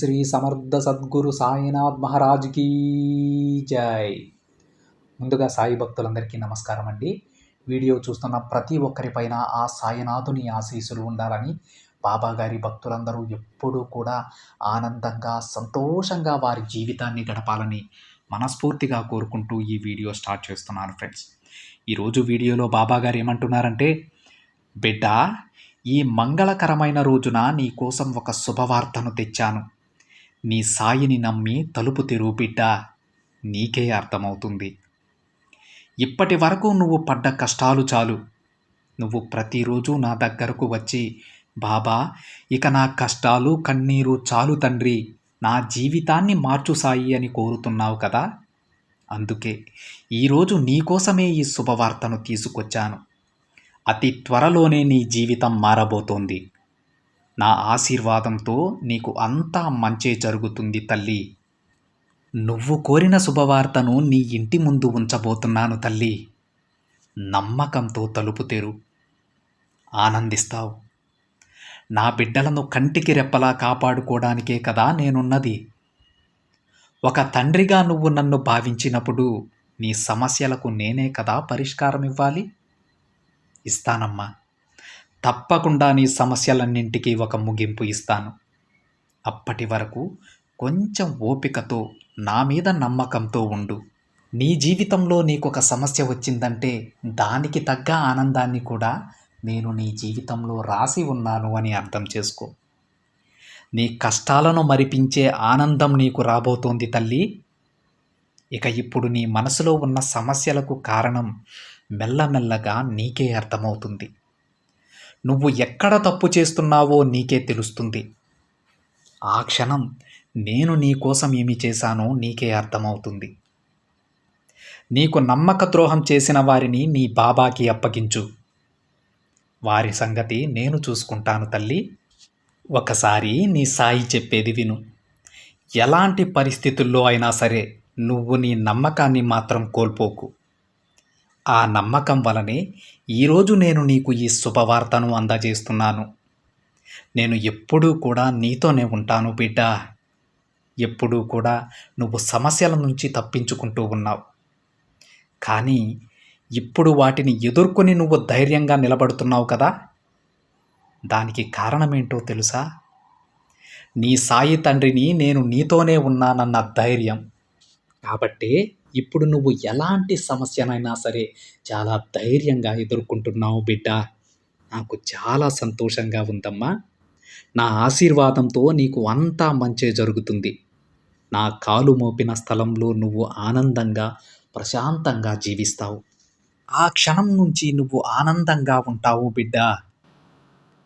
శ్రీ సమర్థ సద్గురు సాయినాథ్ మహారాజ్ కీ జై. ముందుగా సాయి భక్తులందరికీ నమస్కారం అండి. వీడియో చూస్తున్న ప్రతి ఒక్కరిపైన ఆ సాయినాథుని ఆశీస్సులు ఉండాలని బాబాగారి భక్తులందరూ ఎప్పుడూ కూడా ఆనందంగా సంతోషంగా వారి జీవితాన్ని గడపాలని మనస్ఫూర్తిగా కోరుకుంటూ ఈ వీడియో స్టార్ట్ చేస్తున్నాను ఫ్రెండ్స్. ఈరోజు వీడియోలో బాబాగారు ఏమంటున్నారంటే బిడ్డ ఈ మంగళకరమైన రోజున నీ కోసం ఒక శుభవార్తను తెచ్చాను. నీ సాయిని నమ్మి తలుపు తెరువు బిడ్డ నీకే అర్థమవుతుంది. ఇప్పటి వరకు నువ్వు పడ్డ కష్టాలు చాలు. నువ్వు ప్రతిరోజు నా దగ్గరకు వచ్చి బాబా ఇక నా కష్టాలు కన్నీరు చాలు తండ్రి. నా జీవితాన్ని మార్చు సాయి అని కోరుతున్నావు కదా? అందుకే ఈరోజు నీకోసమే ఈ శుభవార్తను తీసుకొచ్చాను. అతి త్వరలోనే నీ జీవితం మారబోతోంది. నా ఆశీర్వాదంతో నీకు అంతా మంచే జరుగుతుంది తల్లి. నువ్వు కోరిన శుభవార్తను నీ ఇంటి ముందు ఉంచబోతున్నాను తల్లి. నమ్మకంతో తలుపు తెరు. ఆనందిస్తావు. నా బిడ్డలను కంటికి రెప్పలా కాపాడుకోవడానికే కదా నేనున్నది. ఒక తండ్రిగా నువ్వు నన్ను భావించినప్పుడు నీ సమస్యలకు నేనే కదా పరిష్కారం ఇవ్వాలి ఇస్తానమ్మా. తప్పకుండా నీ సమస్యలన్నింటికీ ఒక ముగింపు ఇస్తాను. అప్పటి వరకు కొంచెం ఓపికతో నా మీద నమ్మకంతో ఉండు. నీ జీవితంలో నీకు ఒక సమస్య వచ్చిందంటే దానికి తగ్గ ఆనందాన్ని కూడా నేను నీ జీవితంలో రాసి ఉన్నాను అని అర్థం చేసుకో. నీ కష్టాలను మరిపించే ఆనందం నీకు రాబోతోంది తల్లి. ఇక ఇప్పుడు నీ మనసులో ఉన్న సమస్యలకు కారణం మెల్లమెల్లగా నీకే అర్థమవుతుంది. నువ్వు ఎక్కడ తప్పు చేస్తున్నావో నీకే తెలుస్తుంది. ఆ క్షణం నేను నీ కోసం ఏమి చేశానో నీకే అర్థమవుతుంది. నీకు నమ్మక ద్రోహం చేసిన వారిని నీ బాబాకి అప్పగించు. వారి సంగతి నేను చూసుకుంటాను తల్లి. ఒకసారి నీ సాయి చెప్పేది విను. ఎలాంటి పరిస్థితుల్లో అయినా సరే నువ్వు నీ నమ్మకాన్ని మాత్రం కోల్పోకు. ఆ నమ్మకం వలనే ఈరోజు నేను నీకు ఈ శుభవార్తను అందజేస్తున్నాను. నేను ఎప్పుడూ కూడా నీతోనే ఉంటాను బిడ్డ. ఎప్పుడూ కూడా నువ్వు సమస్యల నుంచి తప్పించుకుంటూ ఉన్నావు. కానీ ఇప్పుడు వాటిని ఎదుర్కొని నువ్వు ధైర్యంగా నిలబడుతున్నావు కదా? దానికి కారణమేంటో తెలుసా? నీ సాయి తండ్రిని నేను నీతోనే ఉన్నానన్న ధైర్యం. కాబట్టే ఇప్పుడు నువ్వు ఎలాంటి సమస్యనైనా సరే చాలా ధైర్యంగా ఎదుర్కొంటున్నావు బిడ్డ. నాకు చాలా సంతోషంగా ఉందమ్మా. నా ఆశీర్వాదంతో నీకు అంతా మంచే జరుగుతుంది. నా కాలు మోపిన స్థలంలో నువ్వు ఆనందంగా ప్రశాంతంగా జీవిస్తావు. ఆ క్షణం నుంచి నువ్వు ఆనందంగా ఉంటావు బిడ్డ.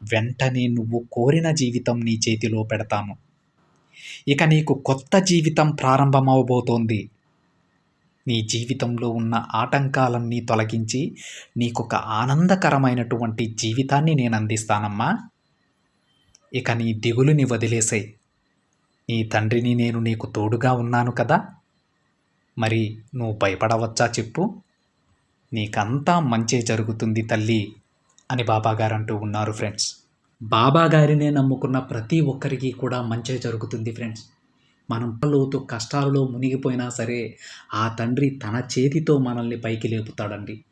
వెంటనే నువ్వు కోరిన జీవితం నీ చేతిలో పెడతాను. ఇక నీకు కొత్త జీవితం ప్రారంభమవబోతోంది. నీ జీవితంలో ఉన్న ఆటంకాలన్నీ తొలగించి నీకొక ఆనందకరమైనటువంటి జీవితాన్ని నేను అందిస్తానమ్మా. ఇక నీ దిగులుని వదిలేసాయి నీ తండ్రిని నేను నీకు తోడుగా ఉన్నాను కదా. మరి నువ్వు భయపడవచ్చా చెప్పు. నీకంతా మంచే జరుగుతుంది తల్లి అని బాబాగారు అంటూ ఉన్నారు ఫ్రెండ్స్. బాబాగారినే నమ్ముకున్న ప్రతి ఒక్కరికి కూడా మంచే జరుగుతుంది ఫ్రెండ్స్. మనం లోతు కష్టాలలో మునిగిపోయినా సరే ఆ తండ్రి తన చేతితో మనల్ని పైకి లేపుతాడండి.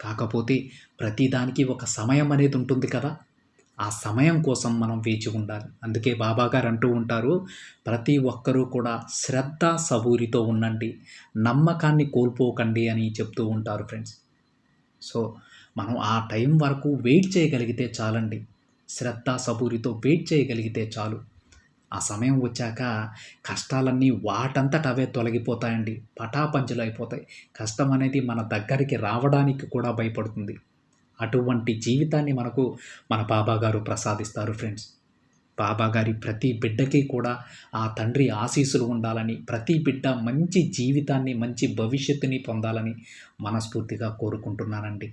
కాకపోతే ప్రతిదానికి ఒక సమయం అనేది ఉంటుంది కదా. ఆ సమయం కోసం మనం వేచి ఉండాలి. అందుకే బాబాగారు అంటూ ఉంటారు ప్రతి ఒక్కరూ కూడా శ్రద్ధ సబూరితో ఉండండి. నమ్మకాన్ని కోల్పోకండి అని చెప్తూ ఉంటారు ఫ్రెండ్స్. సో మనం ఆ టైం వరకు వెయిట్ చేయగలిగితే చాలండి. శ్రద్ధ సబూరితో వెయిట్ చేయగలిగితే చాలు. ఆ సమయం వచ్చాక కష్టాలన్నీ వాటంతట అవే తొలగిపోతాయండి. పటాపంచులు అయిపోతాయి. కష్టం అనేది మన దగ్గరికి రావడానికి కూడా భయపడుతుంది. అటువంటి జీవితాన్ని మనకు మన బాబాగారు ప్రసాదిస్తారు ఫ్రెండ్స్. బాబాగారి ప్రతి బిడ్డకి కూడా ఆ తండ్రి ఆశీస్సులు ఉండాలని ప్రతి బిడ్డ మంచి జీవితాన్ని మంచి భవిష్యత్తుని పొందాలని మనస్ఫూర్తిగా కోరుకుంటున్నానండి.